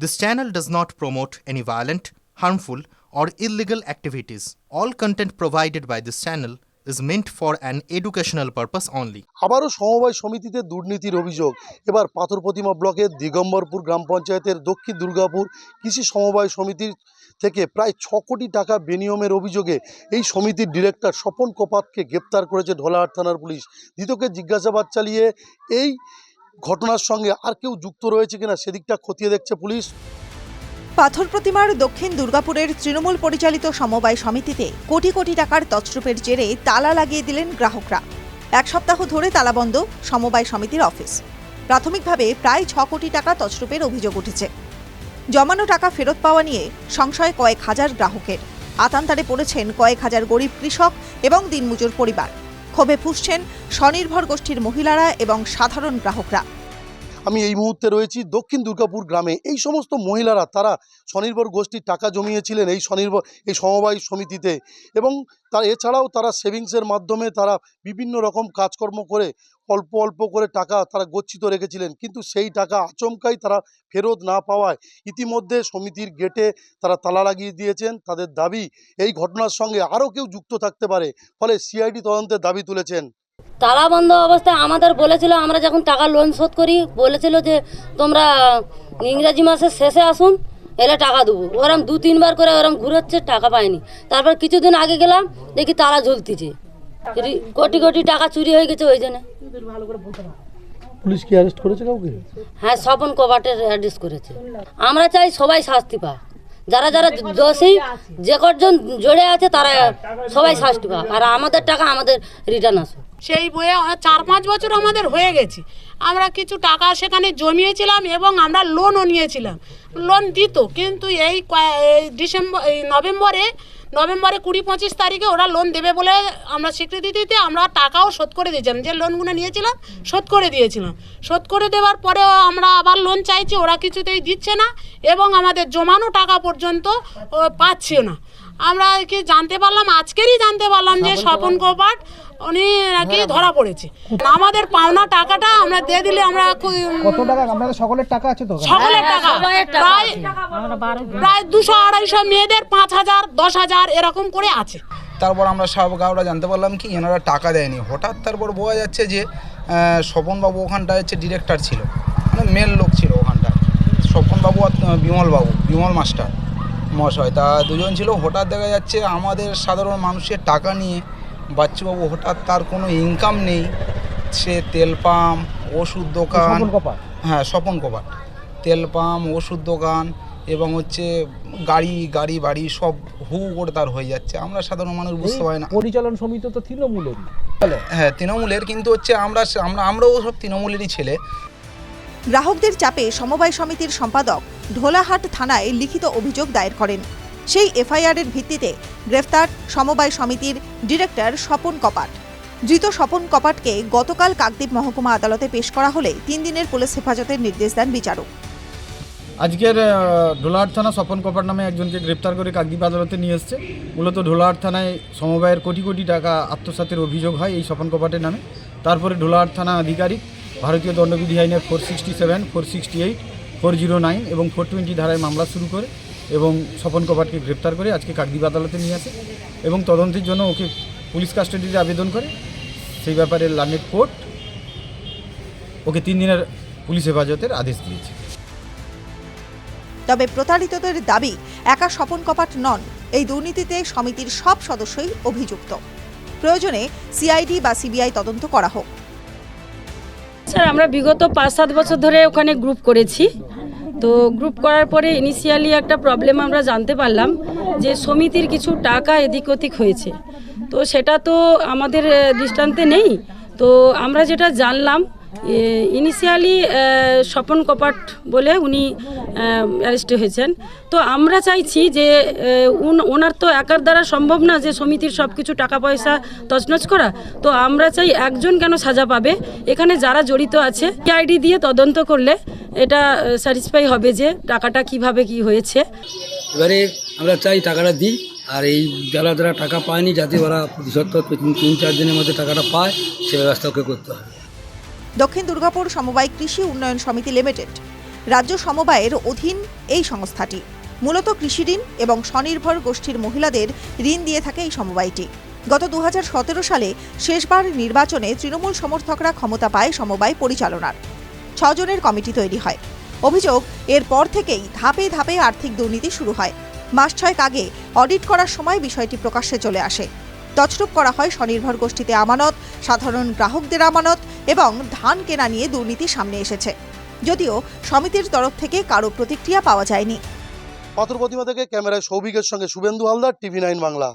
This channel does not promote any violent, harmful, or illegal activities. All content provided by this channel is meant for an educational purpose only. আবারও সমবায় সমিতিতে দুর্নীতির অভিযোগ এবার পাথর প্রতিমা ব্লকের দিগম্বরপুর গ্রাম পঞ্চায়েতের দক্ষিণ দুর্গাপুর কৃষি সমবায় সমিতির থেকে প্রায় ছ কোটি টাকা বেনিয়মের অভিযোগে এই সমিতির ডিরেক্টর স্বপন কোপাতকে গ্রেপ্তার করেছে ঢোলাহাট থানার পুলিশ ধৃতকে জিজ্ঞাসাবাদ চালিয়ে এই ঘটনার সঙ্গে আর কেউ যুক্ত রয়েছে কিনা সেদিকটা খতিয়ে দেখছে পুলিশ। পাথর প্রতিমার দক্ষিণ দুর্গাপুরের তৃণমূল পরিচালিত সমবায় সমিতিতে কোটি কোটি টাকার তছরূপের জেরে তালা লাগিয়ে দিলেন গ্রাহকরা। এক সপ্তাহ ধরে তালাবন্ধ সমবায় সমিতির অফিস। প্রাথমিকভাবে প্রায় ছ কোটি টাকা তছরূপের অভিযোগ উঠেছে। জমানো টাকা ফেরত পাওয়া নিয়ে সংশয় কয়েক হাজার গ্রাহকের। আতান্তারে পড়েছেন কয়েক হাজার গরিব কৃষক এবং দিনমজুর পরিবার। ক্ষোভে ফুসছেন স্বনির্ভর গোষ্ঠীর মহিলারা এবং সাধারণ গ্রাহকরা। আমি এই মুহূর্তে রয়েছি দক্ষিণ দুর্গাপুর গ্রামে। এই সমস্ত মহিলারা, তারা স্বনির্ভর গোষ্ঠীর টাকা জমিয়েছিলেন এই স্বনির্ভর, এই সমবায় সমিতিতে। এবং তার এছাড়াও তারা সেভিংসের মাধ্যমে তারা বিভিন্ন রকম কাজকর্ম করে অল্প অল্প করে টাকা তারা গচ্ছিত রেখেছিলেন। কিন্তু সেই টাকা আচমকাই তারা ফেরত না পাওয়ায় ইতিমধ্যে সমিতির গেটে তারা তালা লাগিয়ে দিয়েছেন। তাদের দাবি, এই ঘটনার সঙ্গে আরও কেউ যুক্ত থাকতে পারে। ফলে সিআইডি তদন্তের দাবি তুলেছেন। তালা বন্ধ অবস্থায় আমাদের বলেছিল আমরা যখন টাকা লোন শোধ করি বলেছিল যে তোমরা ইংরাজি মাসের শেষে আসুন এলে টাকা দেবো। ওরম দু তিনবার করে ওরম ঘুরোচ্ছে টাকা পায়নি। তারপর কিছুদিন আগে গেলাম দেখি তালা ঝুলতিছে কোটি কোটি টাকা চুরি হয়ে গেছে ওই জন্য। পুলিশ কি অ্যারেস্ট করেছে কাউকে? হ্যাঁ স্বপন কবাটের অ্যাড্রেস করেছে। আমরা চাই সবাই শাস্তি পা যারা যারা দোষী যে কজন জড়ে আছে তারা সবাই শাস্তি পা আর আমাদের টাকা আমাদের রিটার্ন আসুক। সেই বইয়ে চার পাঁচ বছর আমাদের হয়ে গেছে। আমরা কিছু টাকা সেখানে জমিয়েছিলাম এবং আমরা লোনও নিয়েছিলাম। লোন দিত, কিন্তু এই ডিসেম্বর, এই নভেম্বরে নভেম্বরে কুড়ি পঁচিশ তারিখে ওরা লোন দেবে বলে আমরা স্বীকৃতি দিতে আমরা টাকাও শোধ করে দিয়েছিলাম। যে লোনগুলো নিয়েছিলাম, শোধ করে দিয়েছিলাম। শোধ করে দেওয়ার পরেও আমরা আবার লোন চাইছি, ওরা কিছুতেই দিচ্ছে না এবং আমাদের জমানো টাকা পর্যন্ত পাচ্ছিও না। আমরা কি জানতে পারলাম আজকেরই জানতে পারলাম যে স্বপন কোপাট উনি নাকি ধরা পড়েছে। আমাদের পাওনা টাকাটা আমরা দিয়ে দিলে আমরা কত টাকা? আপনাদের সকলের টাকা আছে তো সকলের টাকা। প্রায় প্রায় দুশো আড়াইশো মেয়েদের পাঁচ হাজার দশ হাজার এরকম করে আছে। তারপর আমরা সব গাঁওরা জানতে পারলাম কি এনারা টাকা দেয়নি। হঠাৎ তারপর বোঝা যাচ্ছে যে স্বপনবাবু ওখানটায় হচ্ছে ডিরেক্টর ছিল। মানে মেল লোক ছিল ওখানটায়। স্বপনবাবু আর বিমলবাবু বিমল মাস্টার। মশাই তা দুজন ছিল হঠাৎ দেখা যাচ্ছে আমাদের সাধারণ মানুষের টাকা নিয়ে বাচ্চুবাবু হঠাৎ তার কোনো ইনকাম নেই। সে তেল পাম্প ওষুধ দোকান। হ্যাঁ স্বপন কপাট। তেল পাম্প ওষুধ দোকান এবং হচ্ছে গাড়ি গাড়ি বাড়ি সব হু করে তার হয়ে যাচ্ছে। আমরা সাধারণ মানুষ বুঝতে পারি না। পরিচালন সমিতি তো তৃণমূলেরই। হ্যাঁ তৃণমূলের কিন্তু হচ্ছে আমরা আমরা আমরাও সব তৃণমূলেরই ছেলে। গ্রাহকদের চাপে সমবায় সমিতির সম্পাদক ঢোলাহাট থানায় লিখিত অভিযোগ দায়ের করেন। সেই এফআইআরের ভিত্তিতে গ্রেফতার সমবায় সমিতির ডিরেক্টর স্বপন কপাট। ধৃত স্বপন কপাটকে গতকাল কাকদ্বীপ মহকুমা আদালতে পেশ করা হলে তিন দিনের পুলিশ হেফাজতের নির্দেশ দেন বিচারক। আজকের ঢোলাহাট থানা স্বপন কপাট নামে একজনকে গ্রেপ্তার করে কাকদ্বীপ আদালতে নিয়ে এসছে। মূলত ঢোলাহাট থানায় সমবায়ের কোটি কোটি টাকা আত্মসাতের অভিযোগ হয় এই স্বপন কপাটের নামে। তারপরে ঢোলাহাট থানা আধিকারিক ভারতীয় দণ্ডবিধি আইনের four sixty seven four sixty eight four zero nine এবং ফোর টোয়েন্টি ধারায় মামলা শুরু করে এবং স্বপন কপাটকে গ্রেপ্তার করে আজকে কাকদ্বীপ আদালতে নিয়ে আসে এবং তদন্তের জন্য ওকে পুলিশ কাস্টাডিতে আবেদন করে। সেই ব্যাপারে লার্নেট কোর্ট ওকে তিন দিনের পুলিশ হেফাজতের আদেশ দিয়েছে। তবে প্রতারিতদের দাবি, একা স্বপন কপাট নন, এই দুর্নীতিতে সমিতির সব সদস্যই অভিযুক্ত। প্রয়োজনে সিআইডি বা সিবিআই তদন্ত করা হোক। স্যার, আমরা বিগত পাঁচ সাত বছর ধরে ওখানে গ্রুপ করেছি। তো গ্রুপ করার পরে ইনিশিয়ালি একটা প্রবলেম আমরা জানতে পারলাম যে সমিতির কিছু টাকা এদিক ওদিক হয়েছে। তো সেটা তো আমাদের দৃষ্টান্তে নেই। তো আমরা যেটা জানলাম ইনিশিয়ালি স্বপন কপাট বলে উনি অ্যারেস্ট হয়েছেন। তো আমরা চাইছি যে ওনার তো একার দ্বারা সম্ভব না যে সমিতির সব কিছু টাকা পয়সা তছনছ করা। তো আমরা চাই একজন কেন সাজা পাবে? এখানে যারা জড়িত আছে আইডি দিয়ে তদন্ত করলে এটা স্যাটিসফাই হবে যে টাকাটা কীভাবে কি হয়েছে। এবারে আমরা চাই টাকাটা দিই আর এই যারা যারা টাকা পায়নি, যাতে ওরা তিন চার দিনের মধ্যে টাকাটা পায়, সে ব্যবস্থা করতে হবে। দক্ষিণ দুর্গাপুর সমবায় কৃষি উন্নয়ন সমিতি লিমিটেড। রাজ্য সমবায়ের অধীন এই সংস্থাটি। মূলত কৃষি ঋণ এবং স্বনির্ভর গোষ্ঠীর মহিলাদের ঋণ দিয়ে থাকে এই সমবায়টি। গত দুহাজার সতেরো সালে শেষবার নির্বাচনে তৃণমূল সমর্থকরা ক্ষমতা পায় সমবায় পরিচালনার। ছজনের কমিটি তৈরি হয়। অভিযোগ, এরপর থেকেই ধাপে ধাপে আর্থিক দুর্নীতি শুরু হয়। মাস ছয়েক আগে অডিট করার সময় বিষয়টি প্রকাশ্যে চলে আসে। তছরূপ করা হয় স্বনির্ভর গোষ্ঠীতে আমানত, সাধারণ গ্রাহকদের আমানত এবং ধান কেনা নিয়ে দুর্নীতি সামনে এসেছে। যদিও সমিতির তরফ থেকে কারও প্রতিক্রিয়া পাওয়া যায়নি। পাথর প্রতিমা থেকে ক্যামেরায় সৌভিকের সঙ্গে শুভেন্দু হালদার, টিভি নাইন বাংলা।